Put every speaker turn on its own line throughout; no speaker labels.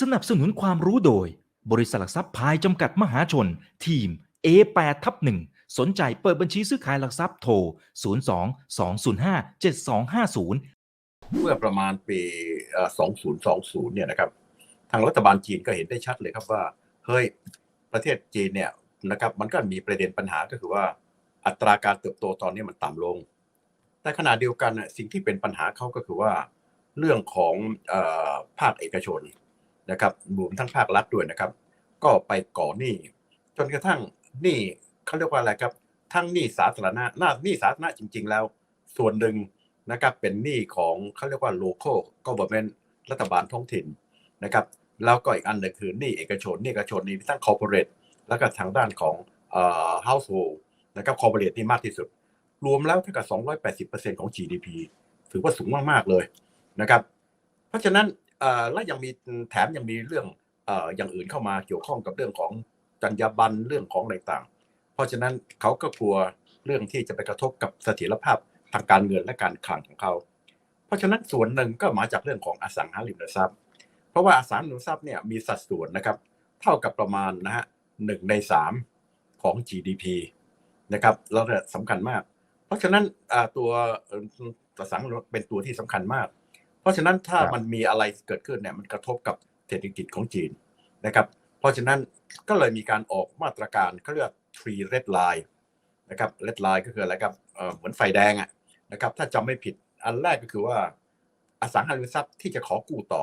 สนับสนุนความรู้โดย บริษัทหลักทรัพย์พายจำกัดมหาชน ทีม A8 ทับ1สนใจเปิดบัญชีซื้อขายหลักทรัพย์โทร 02 205 7250
เมื่อประมาณปีเอ่อ2020 เนี่ยนะครับ ทางรัฐบาลจีนก็เห็นได้ชัดเลยครับว่า เฮ้ย ประเทศจีนเนี่ยนะครับ มันก็มีประเด็นปัญหาก็คือว่า อัตราการเติบโตตอนนี้มันต่ำลง แต่ขณะเดียวกันสิ่งที่เป็นปัญหาเขาก็คือว่า เรื่องของอภาคเอกชน นะครับรวมทั้งภาครัฐด้วยนะครับ ก็ไปก่อหนี้จนกระทั่งหนี้เขาเรียกว่าอะไรครับ ทั้งหนี้สาธารณะหน้าหนี้สาธารณะจริง ๆ แล้ว ส่วนหนึ่งนะครับเป็นหนี้ของเขาเรียกว่า local government รัฐบาลท้องถิ่นนะครับแล้วก็อีกอันหนึ่งคือหนี้เอกชนหนี้เอกชนนี่ทั้ง corporate แล้วก็ทางด้านของเอ่อ household นะครับ corporate นี่มากที่สุด รวมแล้วเท่ากับ280%ของ GDP ถือว่าสูงมากๆเลยนะครับ เพราะฉะนั้น และยังมีแถมยังมีเรื่องอย่างอื่นเข้ามาเกี่ยวข้องกับเรื่องของจรรยาบรรณเรื่องของอะไรต่าง เพราะฉะนั้นเขาก็กลัวเรื่องที่จะไปกระทบกับเสถียรภาพทางการเงินและการคลังของเขา เพราะฉะนั้นส่วนหนึ่งก็มาจากเรื่องของอสังหาริมทรัพย์ เพราะว่าอสังหาริมทรัพย์เนี่ยมีสัดส่วนนะครับ เท่ากับประมาณนะฮะหนึ่งในสามของ GDP นะครับแล้วสำคัญมาก เพราะฉะนั้นตัวสังหารเป็นตัวที่สำคัญมาก ราะฉะนั้นถ้า
ครับ
มันมีอะไรเกิดขึ้นเนี่ยมันกระทบกับเศรษฐกิจของจีนนะครับ เพราะฉะนั้นก็เลยมีการออกมาตรการเขาเรียก three red line นะครับ red line ก็คืออะไรครับเอ่อเหมือนไฟแดงอะนะครับ ถ้าจำไม่ผิดอันแรกก็คือว่าอสังหาริมทรัพย์ที่จะขอกู้ต่อ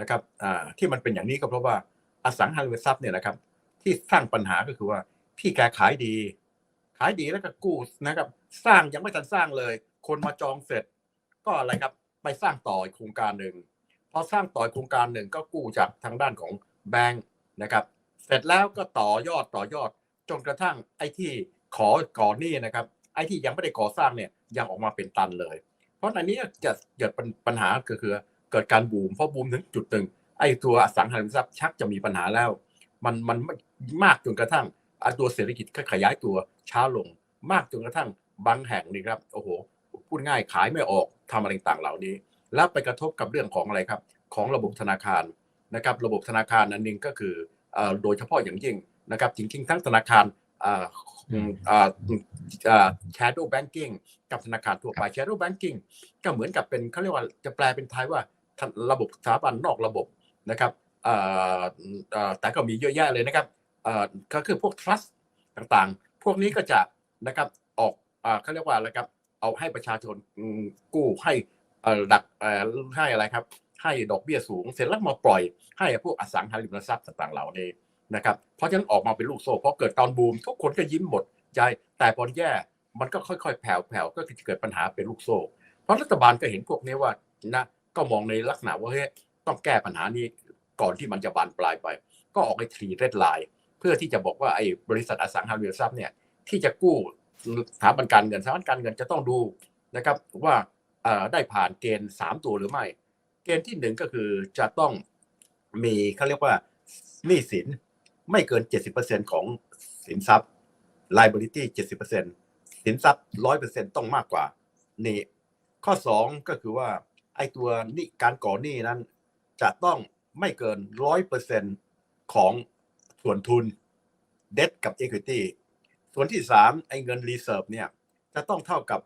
นะครับอ่าที่มันเป็นอย่างนี้ก็เพราะว่าอสังหาริมทรัพย์เนี่ยนะครับ ที่สร้างปัญหาก็คือว่าพี่แกขายดี ขายดีแล้วก็กู้นะครับ สร้างยังไม่ทันสร้างเลย คนมาจองเสร็จ ก็อะไรครับ ไปสร้างต่อโครงการหนึ่งพอสร้างต่อโครงการหนึ่งก็กู้จากทางด้านของแบงค์นะครับ เสร็จแล้วก็ต่อยอดต่อยอดจนกระทั่งไอ้ที่ขอก่อนหนี้นะครับ ไอ้ที่ยังไม่ได้ก่อสร้างเนี่ยยังออกมาเป็นตันเลย เพราะอันนี้จะเกิดปัญหาก็คือเกิดการบูมเพราะบูมถึงจุดหนึ่งไอ้ตัวอสังหาริมทรัพย์ชักจะมีปัญหาแล้ว มันมันมากจนกระทั่งตัวเศรษฐกิจก็ขยายตัวช้าลง มากจนกระทั่งบางแห่งนี่ครับโอ้โหพูดง่ายขายไม่ออก ทำอะไรต่างเหล่านี้ แล้วไปกระทบกับเรื่องของอะไรครับ ของระบบธนาคารนะครับ ระบบธนาคารนั้นนึงก็คือเอ่อโดยเฉพาะอย่างยิ่งนะครับจริงๆทั้งธนาคารอ่าอืมอ่าอ่า shadow banking กับธนาคารทั่วไป shadow banking ก็เหมือนกับเป็นเขาเรียกว่าจะแปลเป็นไทยว่าระบบสถาบันนอกระบบนะครับเอ่อเอ่อแต่ก็มีเยอะแยะเลยนะครับเอ่อก็คือพวก trust ต่างๆ พวกนี้ก็จะนะครับออกอ่าเขาเรียกว่าอะไรครับ เอาให้ประชาชนกู้ให้ดักให้อะไรครับ ให้ดอกเบี้ยสูง เสร็จแล้วมาปล่อยให้พวกอสังหาริมทรัพย์ต่างๆเหล่านี้นะครับเพราะฉะนั้นออกมาเป็นลูกโซ่เพอเกิดตอนบูม ทุกคนก็ยิ้มหมดใจแต่พอแย่มันก็ค่อยๆ แผ่วๆก็จะเกิดปัญหาเป็นลูกโซ่ เพราะรัฐบาลก็เห็นพวกนี้ว่านะก็มองในลักษณะว่าเฮ้ยต้องแก้ปัญหานี้ก่อนที่มันจะบานปลายไป ก็ออกไอ้ทรีเรดไลน์เพื่อที่จะบอกว่าไอ้บริษัทอสังหาริมทรัพย์เนี่ยที่จะกู้ สถาบันการเงินสถาบันการเงินจะต้องดูนะครับว่าได้ผ่านเกณฑ์สามตัวหรือไม่ เกณฑ์ที่หนึ่งก็คือจะต้องมีเขาเรียกว่าหนี้สินไม่เกิน 70%ของสินทรัพย์ liability 70%สินทรัพย์ 100%ต้องมากกว่านี่ข้อ 2 ก็คือว่าไอ้ตัวนี่การก่อหนี้นั้น จะต้องไม่เกิน 100%ของส่วนทุน debt กับ equity ส่วนที่3ไอ้เงิน reserve เนี่ย จะต้องเท่ากับ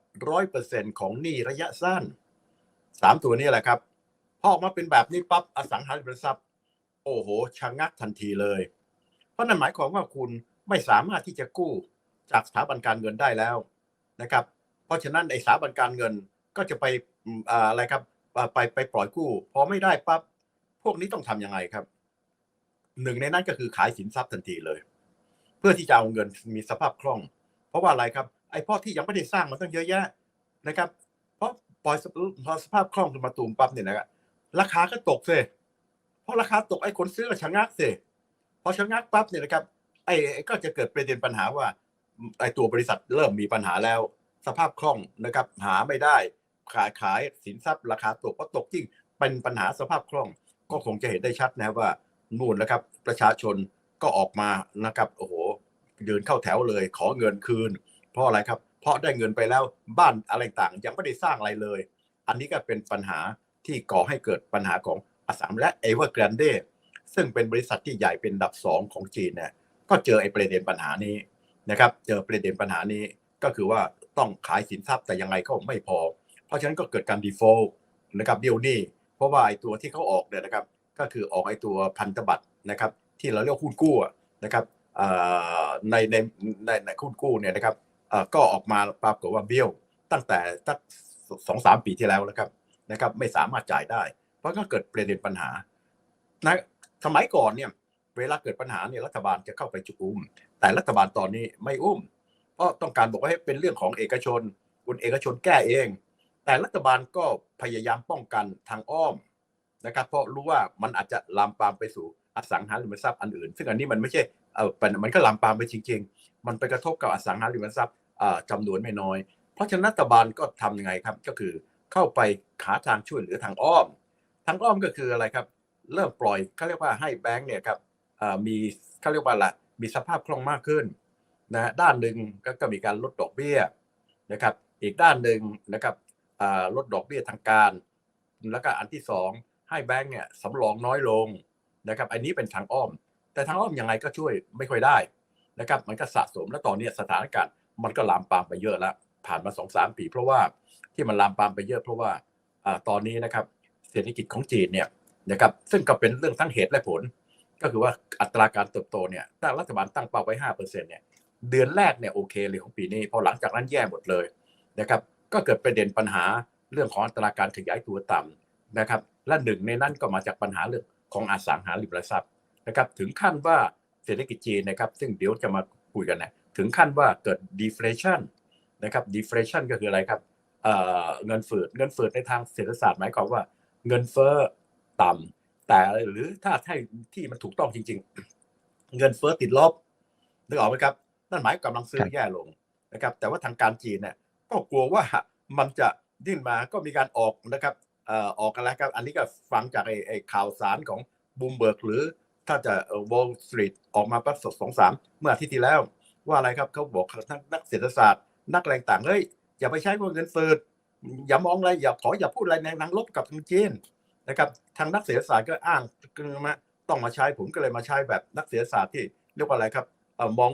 100%ของหนี้ระยะสั้นสามตัวนี้แหละครับ พอออกมาเป็นแบบนี้ปั๊บอสังหาริมทรัพย์ โอ้โหชะงักทันทีเลย เพราะนั่นหมายความว่าคุณไม่สามารถที่จะกู้จากสถาบันการเงินได้แล้วนะครับ เพราะฉะนั้นไอ้สถาบันการเงินก็จะไปอ่าอะไรครับไปไปปล่อยกู้พอไม่ได้ปั๊บพวกนี้ต้องทำยังไงครับ หนึ่งในนั้นก็คือขายสินทรัพย์ทันทีเลย เพื่อที่จะเอาเงินมีสภาพคล่อง เพราะว่าอะไรครับ ไอ้พ่อที่ยังไม่ได้สร้างมันต้องเยอะแยะนะครับ เพราะปล่อยพอสภาพคล่องขึ้นมาตูมปั๊บเนี่ยนะครับราคาก็ตกเสเพราะราคาตกไอ้คนซื้อก็ชะงักเสพอชะงักปั๊บเนี่ยนะครับไอ้ก็จะเกิดประเด็นปัญหาว่าไอ้ตัวบริษัทเริ่มมีปัญหาแล้ว สภาพคล่องนะครับหาไม่ได้ขายขายสินทรัพย์ราคาตกเพราะตกจริงเป็นปัญหาสภาพคล่อง ก็คงจะเห็นได้ชัดนะว่านู่นนะครับประชาชนก็ออกมานะครับโอ้โห ยืนเข้าแถวเลย ขอเงินคืน เพราะอะไรครับ เพราะได้เงินไปแล้วบ้านอะไรต่างยังไม่ได้สร้างอะไรเลย อันนี้ก็เป็นปัญหาที่ก่อให้เกิดปัญหาของอสังและเอเวอร์แกรนเดซึ่งเป็นบริษัทที่ใหญ่เป็นดับสองของจีนเนี่ยก็เจอไอ้ประเด็นปัญหานี้นะครับ เจอประเด็นปัญหานี้ก็คือว่าต้องขายสินทรัพย์แต่ยังไงก็ไม่พอ เพราะฉะนั้นก็เกิดการ default นะครับเดียวนี้เพราะว่าไอ้ตัวที่เขาออกเนี่ยนะครับ ก็คือออกไอ้ตัวพันธบัตรนะครับ ที่เราเรียกหุ้นกู้นะครับอ ในในในในหุ้นกู้เนี่ยนะครับอ่อก็ออกมาปรากฏว่าเบี้ยวตั้งแต่สักสองสามปีที่แล้วนะครับนะครับ ไม่สามารถจ่ายได้ เพราะก็เกิดประเด็นปัญหานะสมัยก่อนเนี่ยเวลาเกิดปัญหาเนี่ยรัฐบาลจะเข้าไปจุอุ้ม แต่รัฐบาลตอนนี้ไม่อุ้ม เพราะต้องการบอกว่าให้เป็นเรื่องของเอกชน คุณเอกชนแก้เอง แต่รัฐบาลก็พยายามป้องกันทางอ้อมนะครับ เพราะรู้ว่ามันอาจจะลามปามไปสู่อสังหาริมทรัพย์อันอื่น ซึ่งอันนี้มันไม่ใช่ เออมันก็ลามปามไปจริง ๆ มันไปกระทบกับอสังหาริมทรัพย์อ่าจำนวนไม่น้อย เพราะฉะนั้นรัฐบาลก็ทำยังไงครับ ก็คือเข้าไปหาทางช่วยเหลือทางอ้อม ทางอ้อมก็คืออะไรครับ เริ่มปล่อยเขาเรียกว่าให้แบงก์เนี่ยครับมีเขาเรียกว่าอะมีสภาพคล่องมากขึ้นนะด้านหนึ่งก็ก็มีการลดดอกเบี้ยนะครับ อีกด้านหนึ่งนะครับลดดอกเบี้ยทางการ แล้วก็อันที่สองให้แบงก์เนี่ยสำรองน้อยลงนะครับ อันนี้เป็นทางอ้อม แต่ทางอ้อมยังไงก็ช่วยไม่ค่อยได้นะครับ มันก็สะสมแล้วตอนนี้สถานการณ์มันก็ลามปามไปเยอะแล้ว ผ่านมาสองสามปี เพราะว่าที่มันลามปามไปเยอะเพราะว่าอ่าตอนนี้นะครับเศรษฐกิจของจีนเนี่ยนะครับซึ่งก็เป็นเรื่องทั้งเหตุและผล ก็คือว่าอัตราการเติบโตเนี่ยตั้งรัฐบาลตั้งเป้าไว้ห้าเปอร์เซ็นต์เนี่ยเดือนแรกเนี่ยโอเคเลยของปีนี้พอหลังจากนั้นแย่หมดเลยนะครับก็เกิดประเด็นปัญหาเรื่องของอัตราการขยายตัวต่ำนะครับและหนึ่งในนั้นก็มาจากปัญหาเรื่องของอสังหาริมทรัพย์ นะครับถึงขั้นว่าเศรษฐกิจจีนนะครับซึ่งเดี๋ยวจะมาคุยกันนะถึงขั้นว่าเกิด deflation นะครับ deflation ก็คืออะไรครับเเงินฝืดเงินฝืดในทางเศรษฐศาสตร์หมายความว่าเงินเฟ้อต่ำแต่หรือถ้าให้ที่มันถูกต้องจริง ๆ เงินเฟ้อติดลบนึกออกไหมครับนั่นหมายกำลังซื้อแย่ลงนะครับ แต่ว่าทางการจีนเนี่ยก็กลัวว่ามันจะดิ้นมาก็มีการออกนะครับออออกกันแล้วครับอันนี้ก็ฟังจากไอ้ไอ้ข่าวสารของบูมเบิร์กหรือ ถ้าจะวอลสตรีทออกมาปั๊บสองสามเมื่ออาทิตย์ที่แล้ว ว่าอะไรครับเขาบอกทั้งนักเศรษฐศาสตร์ นักแรงต่างเฮ้ยอย่าไปใช้พวกเงินเฟ้ออย่ามองอะไรอย่าขออย่าพูดอะไรในทางลบกับทางจีนนะครับทางนักเศรษฐศาสตร์ก็อ้างมาต้องมาใช้ผมก็เลยมาใช้แบบนักเศรษฐศาสตร์ที่เรียกว่าอะไรครับอมอง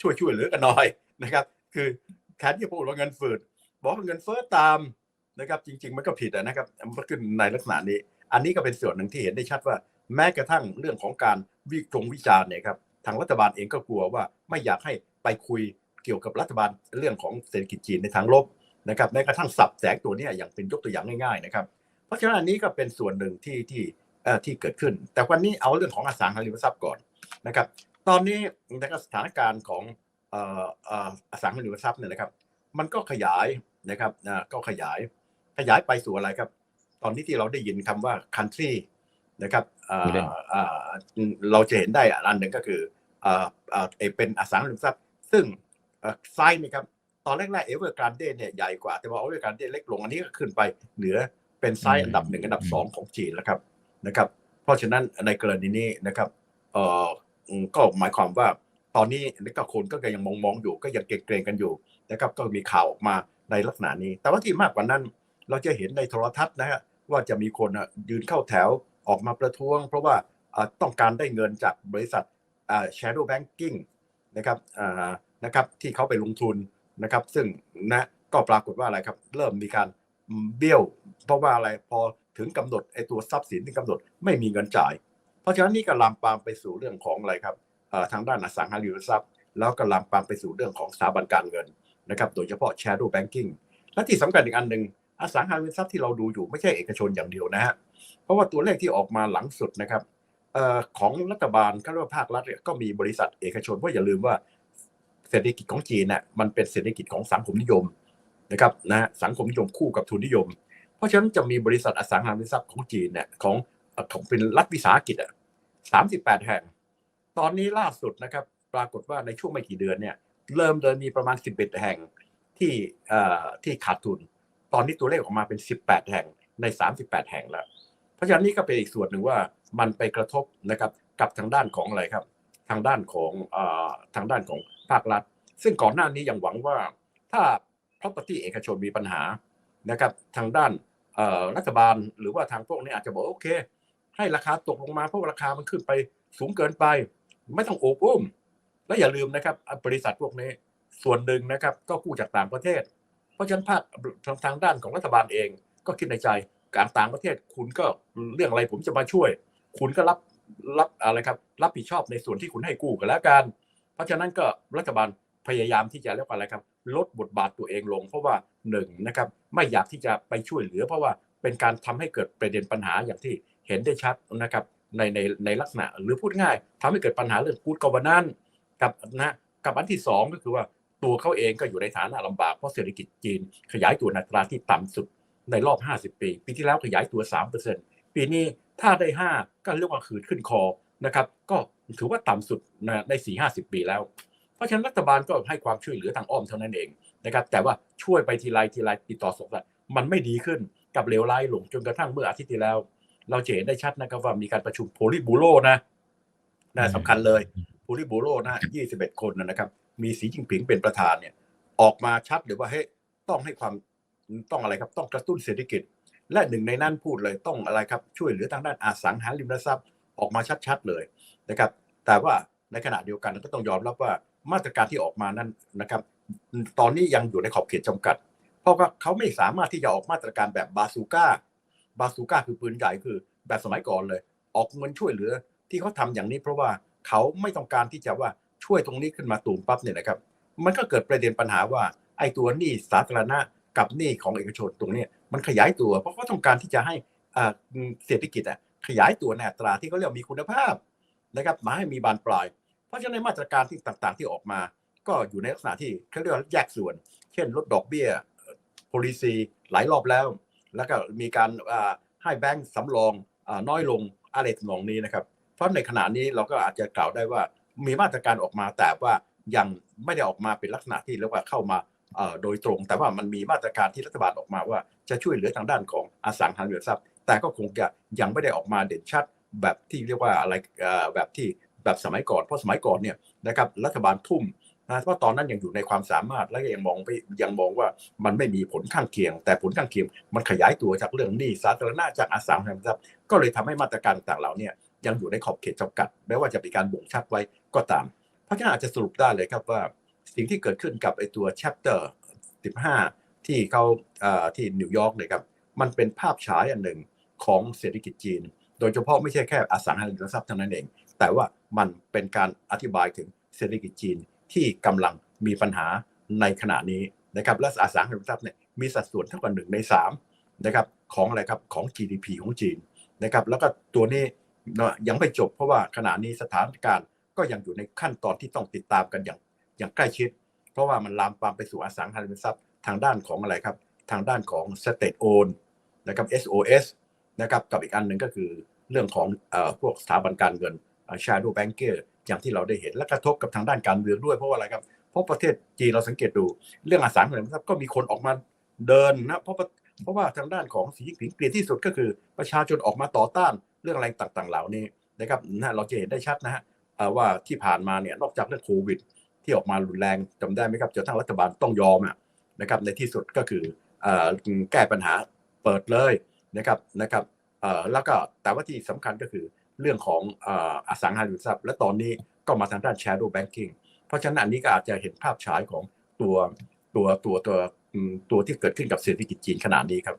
ช่วยช่วยเหลือกันหน่อยนะครับ คือแทนที่พูดว่าเงินฝืดบอกว่าเงินเฟ้อตามนะครับ จริง ๆ มันก็ผิดนะครับมันขึ้นในลักษณะนี้ อันนี้ก็เป็นส่วนหนึ่งที่เห็นได้ชัดว่า แม้กระทั่งเรื่องของการวิจงวิจารณ์เนี่ยครับทางรัฐบาลเองก็กลัวว่าไม่อยากให้ไปคุยเกี่ยวกับรัฐบาลเรื่องของเศรษฐกิจจีนในทางลบนะครับแม้กระทั่งสับแสงตัวนี้อย่างเป็นยกตัวอย่างง่ายๆนะครับเพราะฉะนั้นอันนี้ก็เป็นส่วนหนึ่งที่ที่ที่เกิดขึ้น แต่วันนี้เอาเรื่องของอสังหาริมทรัพย์ก่อนนะครับตอนนี้นะครับสถานการณ์ของอสังหาริมทรัพย์เนี่ยนะครับ มันก็ขยายนะครับก็ขยายขยายไปสู่อะไรครับ ตอนนี้ที่เราได้ยินคำว่า country นะครับเอ่อ
มีเรื่อง
เอ่อเราจะเห็นได้อันหนึ่งก็คือเอ่อเอ่อเป็นอสังหาริมทรัพย์ ซึ่งเอ่อไซส์นี่ครับตอนแรกๆเอเวอร์การ์เดเนี่ยใหญ่กว่า แต่ว่าเอเวอร์การ์เดเล็กลงอันนี้ก็ขึ้นไปเหนือเป็นไซส์อันดับหนึ่งอันดับสองของจีนแล้วครับนะครับ เพราะฉะนั้นในกรณีนี้นะครับเอ่ออืมก็หมายความว่าตอนนี้ก็คนก็ยังมองมองๆอยู่ก็ยังเกรงๆกันอยู่นะครับก็มีข่าวออกมาในลักษณะนี้ แต่ว่าที่มากกว่านั้น เราจะเห็นในโทรทัศน์นะฮะว่าจะมีคนอะยืนเข้าแถว ออกมาประท้วง เพราะว่าต้องการได้เงินจากบริษัท shadow banking นะครับนะครับที่เขาไปลงทุนนะครับ ซึ่งนะก็ปรากฏว่าอะไรครับ เริ่มมีการเบี้ยว เพราะว่าอะไรพอถึงกำหนดไอ้ตัวทรัพย์สินที่กำหนดไม่มีเงินจ่าย เพราะฉะนั้นนี่ก็ลามปามไปสู่เรื่องของอะไรครับทางด้านอสังหาริมทรัพย์ แล้วก็ลามปามไปสู่เรื่องของสถาบันการเงินนะครับ โดยเฉพาะ shadow banking และที่สำคัญอีกอันหนึ่ง อสังหาริมทรัพย์ที่เราดูอยู่ไม่ใช่เอกชนอย่างเดียวนะฮะเพราะว่าตัวเลขที่ออกมาหลังสุดนะครับออของรัฐบาลก็เรียกว่าภาครัฐก็มีบริษัทเอกชนเพราะอย่าลืมว่าเศรษฐกิจของจีนเนี่ยมันเป็นเศรษฐกิจของสังคมนิยมนะครับนะฮะสังคมนิยมคู่กับทุนนิยม เพราะฉะนั้นจะมีบริษัทอสังหาริมทรัพย์ของจีนเนี่ยของของเป็นรัฐวิสาหกิจอะสามสิบแปดแห่ง ตอนนี้ล่าสุดนะครับ ปรากฏว่าในช่วงไม่กี่เดือนเนี่ย เริ่มเดินมีประมาณสิบเอ็ดแห่งที่ที่ขาดทุน ตอนนี้ตัวเลขออกมาเป็นสิบแห่งในสามสิบแห่งแล้ว เพราะฉะนั้นนี่ก็เป็นอีกส่วนหนึ่งว่ามันไปกระทบนะครับกับทางด้านของอะไรครับ ทางด้านของอทางด้านของภาครัฐ ซึ่งก่อนหน้านี้ยังหวังว่าถ้า property เอกชนมีปัญหานะครับทางด้านรัฐบาลหรือว่าทางพวกนี้อาจจะบอกโอเค ให้ราคาตกลงมาเพราะราคามันขึ้นไปสูงเกินไป ไม่ต้องโอบอุ้ม และอย่าลืมนะครับบริษัทพวกนี้ส่วนหนึ่งนะครับก็กู้จากต่างประเทศ เพราะฉะนั้นภาคทางทางด้านของรัฐบาลเองก็คิดในใจการต่างประเทศคุณก็เรื่องอะไรผมจะมาช่วย คุณก็รับรับอะไรครับ รับผิดชอบในส่วนที่คุณให้กู้กันแล้วกัน เพราะฉะนั้นก็รัฐบาลพยายามที่จะเรียกว่าอะไรครับ ลดบทบาทตัวเองลง เพราะว่าหนึ่งนะครับไม่อยากที่จะไปช่วยเหลือ เพราะว่าเป็นการทำให้เกิดประเด็นปัญหาอย่างที่เห็นได้ชัดนะครับในในในลักษณะหรือพูดง่ายทำให้เกิดปัญหาเรื่องกูดกบนันกับนะกับอันที่สองก็คือว่า ตัวเขาเองก็อยู่ในฐานะลำบากเพราะเศรษฐกิจจีน ขยายตัวในอัตราที่ต่ำสุดในรอบ 50 ปี ปีที่แล้วขยายตัว 3%ปีนี้ถ้าได้ 5 ก็เรียกว่าขืดขึ้นคอนะครับก็ถือว่าต่ำสุดใน4-50 ปีแล้ว เพราะฉะนั้นรัฐบาลก็ให้ความช่วยเหลือทางอ้อมเท่านั้นเองนะครับแต่ว่าช่วยไปทีไรทีไรติดต่อสงสัยมันไม่ดีขึ้นกับเลวร้ายลงจนกระทั่งเมื่ออาทิตย์ที่แล้ว เราจะเห็นได้ชัดนะครับว่ามีการประชุมโพลิบูโรนะนะสำคัญเลยโพลิบูโรนะ21 คนนะครับ มีสีจิ้งผิงเป็นประธานเนี่ย ออกมาชัดเลยว่าเฮ้ยต้องให้ความต้องอะไรครับ ต้องกระตุ้นเศรษฐกิจ และหนึ่งในนั้นพูดเลยต้องอะไรครับ ช่วยเหลือทางด้านอสังหาริมทรัพย์ ออกมาชัดๆเลยนะครับ แต่ว่าในขณะเดียวกันก็ต้องยอมรับว่ามาตรการที่ออกมานั้นนะครับ ตอนนี้ยังอยู่ในขอบเขตจำกัด เพราะว่าเขาไม่สามารถที่จะออกมาตรการแบบบาซูก้าบาซูก้าคือปืนใหญ่คือแบบสมัยก่อนเลย ออกเงินช่วยเหลือที่เขาทำอย่างนี้เพราะว่าเขาไม่ต้องการที่จะว่า ช่วยตรงนี้ขึ้นมาตูมปั๊บเนี่ยนะครับ มันก็เกิดประเด็นปัญหาว่าไอ้ตัวหนี้สาธารณะกับหนี้ของเอกชนตรงนี้มันขยายตัว เพราะเขาต้องการที่จะให้อ่าเศรษฐกิจอะขยายตัวในอัตราที่เขาเรียกว่ามีคุณภาพนะครับมาให้มีบานปลาย เพราะฉะนั้นมาตรการที่ต่างๆที่ออกมา ก็อยู่ในลักษณะที่เขาเรียกว่าแยกส่วน เช่น ลดดอกเบี้ย policy หลายรอบแล้ว แล้วก็มีการอ่าให้แบงก์สำรองอาน้อยลงอะไรทำนองนี้นะครับ เพราะในขณะนี้เราก็อาจจะกล่าวได้ว่า มีมาตรการออกมาแต่ว่ายังไม่ได้ออกมาเป็นลักษณะที่เรียกว่าเข้ามาโดยตรง แต่ว่ามันมีมาตรการที่รัฐบาลออกมาว่าจะช่วยเหลือทางด้านของอสังหาริมทรัพย์ แต่ก็คงจะยังไม่ได้ออกมาเด่นชัดแบบที่เรียกว่าอะไรแบบที่แบบสมัยก่อนเพราะสมัยก่อนเนี่ยนะครับรัฐบาลทุ่มนะเพราะตอนนั้นยังอยู่ในความสามารถและยังมองไปยังมองว่ามันไม่มีผลข้างเคียง แต่ผลข้างเคียง มันขยายตัวจากเรื่องหนี้สาธารณะจากอสังหาริมทรัพย์ก็เลยทำให้มาตรการต่างๆเหล่านี้ยังอยู่ในขอบเขตจำกัดแม้ว่าจะมีการบ่งชัดไว้ ก็ตามเพราะฉะนั้นอาจจะสรุปได้เลยครับว่าสิ่งที่เกิดขึ้นกับไอตัว chapter 15 ที่เขาที่นิวยอร์กเนี่ยครับมันเป็นภาพฉายอันหนึ่งของเศรษฐกิจจีน โดยเฉพาะไม่ใช่แค่อสังหาริมทรัพย์เท่านั้นเอง แต่ว่ามันเป็นการอธิบายถึงเศรษฐกิจจีนที่กำลังมีปัญหาในขณะนี้นะครับและอสังหาริมทรัพย์เนี่ยมีสัดส่วนเท่ากับหนึ่งในสามนะครับของอะไรครับของ GDP ของจีนนะครับแล้วก็ตัวนี้เนอะยังไม่จบเพราะว่าขณะนี้สถานการณ์ ก็ยังอยู่ในขั้นตอนที่ต้องติดตามกันอย่างอย่างใกล้ชิด เพราะว่ามันลามปามไปสู่อสังหาริมทรัพย์ทางด้านของอะไรครับ ทางด้านของ state own นะครับ SOS นะครับกับอีกอันหนึ่งก็คือเรื่องของอพวกสถาบันการเงินเอ่อ shadow banker อย่างที่เราได้เห็นและกระทบกับทางด้านการเมืองด้วยเพราะว่าอะไรครับ เพราะประเทศจีนเราสังเกตดู เรื่องอสังหาริมทรัพย์ก็มีคนออกมาเดินนะเพราะเพราะว่าทางด้านของสีจิ้นผิงเปลี่ยนที่สุดก็คือประชาชนออกมาต่อต้านเรื่องอะไรต่างๆ เหล่านี้นะครับเราจะเห็นได้ชัดนะฮะ ว่าที่ผ่านมาเนี่ยนอกจากเรื่องโควิด ที่ออกมารุนแรงจำได้ไหมครับจนทั้งรัฐบาลต้องยอมนะครับในที่สุดก็คืออแก้ปัญหาเปิดเลยนะครับนะครับแล้วก็แต่ว่าที่สำคัญก็คือเรื่องของออสังหาริมทรัพย์ และตอนนี้ก็มาทางด้าน shadow banking เพราะฉะนั้นอันนี้ก็อาจจะเห็นภาพฉายของตัวตัวตัวตัวตัวที่เกิดขึ้นกับเศรษฐกิจจีนขนาดนี้ครับ